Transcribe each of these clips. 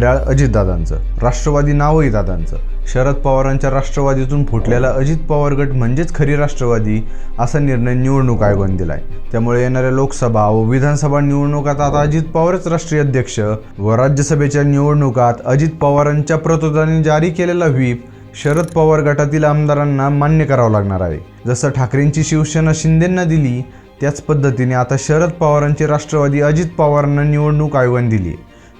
घड्याळ अजितदादांचं राष्ट्रवादी नावही दादांचं. शरद पवारांच्या राष्ट्रवादीतून फुटलेला अजित पवार गट म्हणजेच खरी राष्ट्रवादी असा निर्णय निवडणूक आयोगाने दिलाय. त्यामुळे येणाऱ्या लोकसभा व विधानसभा निवडणुकात आता अजित पवारच राष्ट्रीय अध्यक्ष व राज्यसभेच्या निवडणुकात अजित पवारांच्या प्रतोदाने जारी केलेला व्हीप शरद पवार गटातील आमदारांना मान्य करावं लागणार आहे. जसं ठाकरेंची शिवसेना शिंदेंना दिली त्याच पद्धतीने आता शरद पवारांची राष्ट्रवादी अजित पवारांना निवडणूक आयोगाने दिली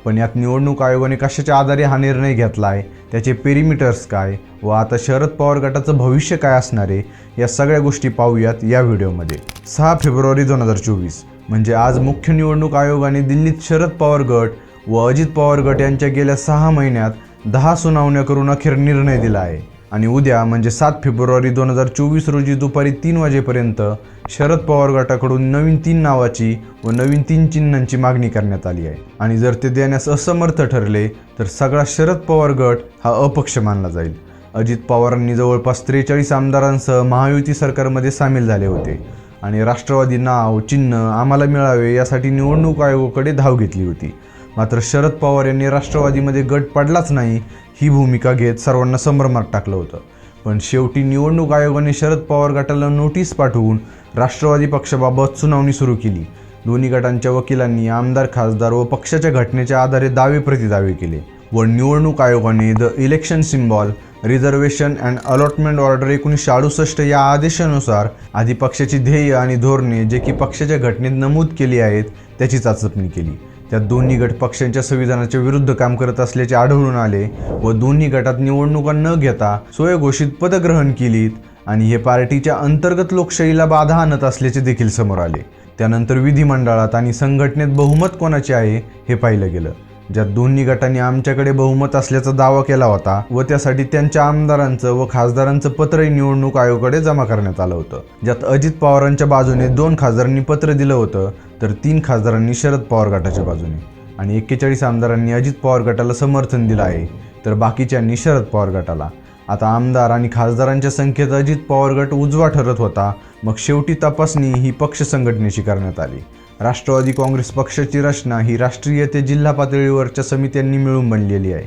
पण यात निवडणूक आयोगाने कशाच्या आधारे हा निर्णय घेतला आहे त्याचे पेरिमीटर्स काय? व आता शरद पवार गटाचं भविष्य काय असणार आहे? या सगळ्या गोष्टी पाहूयात या व्हिडिओमध्ये. सहा फेब्रुवारी दोन हजार चोवीस. म्हणजे आज मुख्य निवडणूक आयोगाने दिल्लीत शरद पवार गट व अजित पवार गट यांच्या गेल्या सहा महिन्यात दहा सुनावण्या करून अखेर निर्णय दिला आहे. आणि उद्या म्हणजे सात फेब्रुवारी दोन हजार चोवीस रोजी दुपारी तीन वाजेपर्यंत शरद पवार गटाकडून नवीन तीन नावाची व नवीन तीन चिन्हांची मागणी करण्यात आली आहे. आणि जर ते देण्यास असमर्थ ठरले तर सगळा शरद पवार गट हा अपक्ष मानला जाईल. अजित पवारांनी जवळपास त्रेचाळीस आमदारांसह महायुती सरकारमध्ये सामील झाले होते. आणि राष्ट्रवादी नाव चिन्ह आम्हाला मिळावे यासाठी निवडणूक आयोगाकडे धाव घेतली होती. मात्र शरद पवार यांनी राष्ट्रवादीमध्ये गट पडलाच नाही ही भूमिका घेत सर्वांना संभ्रमात टाकलं होतं. पण शेवटी निवडणूक आयोगाने शरद पवार गटाला नोटीस पाठवून राष्ट्रवादी पक्षाबाबत सुनावणी सुरू केली. दोन्ही गटांच्या वकिलांनी आमदार खासदार व पक्षाच्या घटनेच्या आधारे दावे प्रतिदावे केले व निवडणूक आयोगाने the election symbol reservation and allotment order एकोणीसशे अडुसष्ट या आदेशानुसार आधी पक्षाची ध्येय आणि धोरणे जे की पक्षाच्या घटनेत नमूद केली आहेत त्याची चाचपणी केली. त्यात दोन्ही गट पक्षांच्या संविधानाच्या विरुद्ध काम करत असल्याचे आढळून आले व दोन्ही गटात निवडणुका न घेता स्वयंघोषित पदग्रहण केलीत आणि हे पार्टीच्या अंतर्गत लोकशाहीला बाधा आणत असल्याचे देखील समोर आले. त्यानंतर विधिमंडळात आणि संघटनेत बहुमत कोणाचे आहे हे पाहिलं गेलं. ज्यात दोन्ही गटांनी आमच्याकडे बहुमत असल्याचा दावा केला होता व त्यासाठी त्यांच्या आमदारांचं व खासदारांचं पत्रही निवडणूक आयोगाकडे जमा करण्यात आलं होतं. ज्यात अजित पवारांच्या बाजूने दोन खासदारांनी पत्र दिलं होतं तर तीन खासदारांनी शरद पवार गटाच्या बाजूने. आणि एक्केचाळीस आमदारांनी अजित पवार गटाला समर्थन दिलं आहे तर बाकीच्यांनी शरद पवार गटाला. आता आमदार आणि खासदारांच्या संख्येत अजित पवार गट उजवा ठरत होता मग शेवटी तपासणी ही पक्ष संघटनेशी करण्यात आली. राष्ट्रवादी काँग्रेस पक्षाची रचना ही राष्ट्रीय ते जिल्हा पातळीवरच्या समित्यांनी मिळून बनलेली आहे.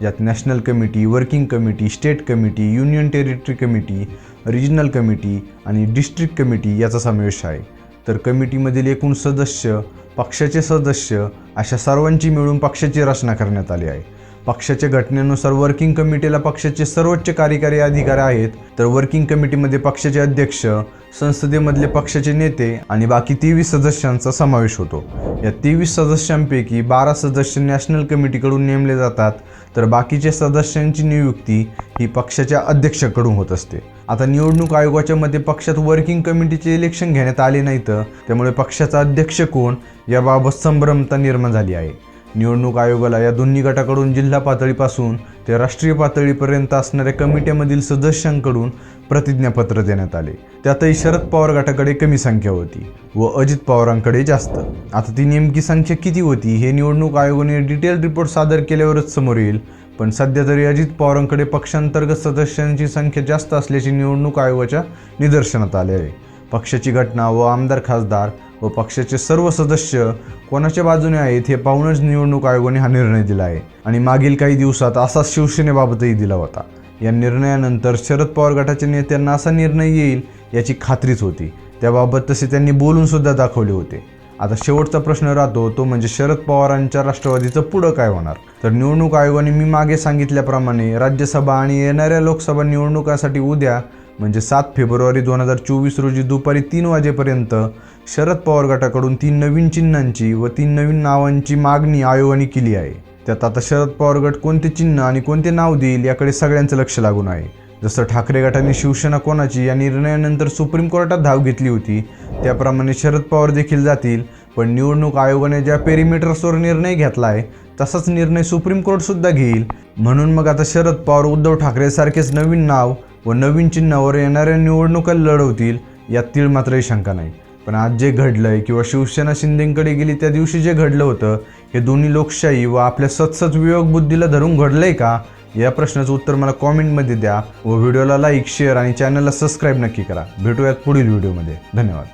ज्यात national committee working committee state committee union territory committee regional committee आणि डिस्ट्रिक्ट कमिटी याचा समावेश आहे. तर कमिटीमधील एकूण सदस्य पक्षाचे सदस्य अशा सर्वांची मिळून पक्षाची रचना करण्यात आली आहे. पक्षाच्या घटनेनुसार वर्किंग कमिटीला पक्षाचे सर्वोच्च कार्यकारी अधिकारी आहेत. तर वर्किंग कमिटीमध्ये पक्षाचे अध्यक्ष संसदेमधले पक्षाचे नेते आणि बाकी तेवीस सदस्यांचा समावेश होतो. या तेवीस सदस्यांपैकी बारा सदस्य नॅशनल कमिटीकडून नेमले जातात. तर बाकीचे सदस्यांची नियुक्ती ही पक्षाच्या अध्यक्षाकडून होत असते. आता निवडणूक आयोगाच्या मते पक्षात वर्किंग कमिटीचे इलेक्शन घेण्यात आले नाहीत. त्यामुळे पक्षाचा अध्यक्ष कोण याबाबत संभ्रमता निर्माण झाली आहे. निवडणूक आयोगाला या दोन्ही गटाकडून जिल्हा पातळीपासून ते राष्ट्रीय पातळीपर्यंत असणाऱ्या कमिट्यामधील सदस्यांकडून प्रतिज्ञापत्र देण्यात आले. त्यातही शरद पवार गटाकडे कमी संख्या होती व अजित पवारांकडे जास्त. आता ती नेमकी संख्या किती होती हे निवडणूक आयोगाने डिटेल रिपोर्ट सादर केल्यावरच समोर येईल. पण सध्या तरी अजित पवारांकडे पक्षांतर्गत सदस्यांची संख्या जास्त असल्याचे निवडणूक आयोगाच्या निदर्शनात आले आहे. पक्षाची घटना व आमदार खासदार व पक्षाचे सर्व सदस्य कोणाच्या बाजूने आहेत हे पाहूनच निवडणूक आयोगाने हा निर्णय दिला आहे. आणि मागील काही दिवसात असाच शिवसेनेबाबतही दिला होता. या निर्णयानंतर शरद पवार गटाच्या नेत्यांना असा निर्णय येईल याची खात्रीच होती. त्याबाबत तसे त्यांनी बोलून सुद्धा दाखवले होते. आता शेवटचा प्रश्न राहतो तो म्हणजे शरद पवारांच्या राष्ट्रवादीचं पुढं काय होणार? तर निवडणूक आयोगाने मी मागे सांगितल्याप्रमाणे राज्यसभा आणि येणाऱ्या लोकसभा निवडणुकासाठी उद्या म्हणजे सात फेब्रुवारी दोन हजार चोवीस रोजी दुपारी तीन वाजेपर्यंत शरद पवार गटाकडून तीन नवीन चिन्हांची व तीन नवीन नावांची मागणी आयोगाने केली आहे. त्यात आता शरद पवार गट कोणते चिन्ह आणि कोणते नाव देईल याकडे सगळ्यांचं लक्ष लागून आहे. जसं ठाकरे गटाने शिवसेना कोणाची या निर्णयानंतर सुप्रीम कोर्टात धाव घेतली होती त्याप्रमाणे शरद पवार देखील जातील पण निवडणूक आयोगाने ज्या पेरिमीटर्सवर निर्णय घेतला आहे तसाच निर्णय सुप्रीम कोर्टसुद्धा घेईल. म्हणून मग आता शरद पवार उद्धव ठाकरे सारखेच नवीन नाव व नवीन चिन्हावर येणाऱ्या निवडणुका लढवतील यात तीळ मात्रही शंका नाही. पण आज जे घडलंय किंवा शिवसेना शिंदेकडे गेली त्या दिवशी जे घडलं होतं हे दोन्ही लोकशाही व आपल्या सतसत विवेक बुद्धीला धरून घडलंय का? या प्रश्नाचं उत्तर मला कॉमेंटमध्ये द्या व व्हिडिओला लाईक शेअर आणि चॅनलला सबस्क्राईब नक्की करा. भेटूयात पुढील व्हिडिओमध्ये. धन्यवाद.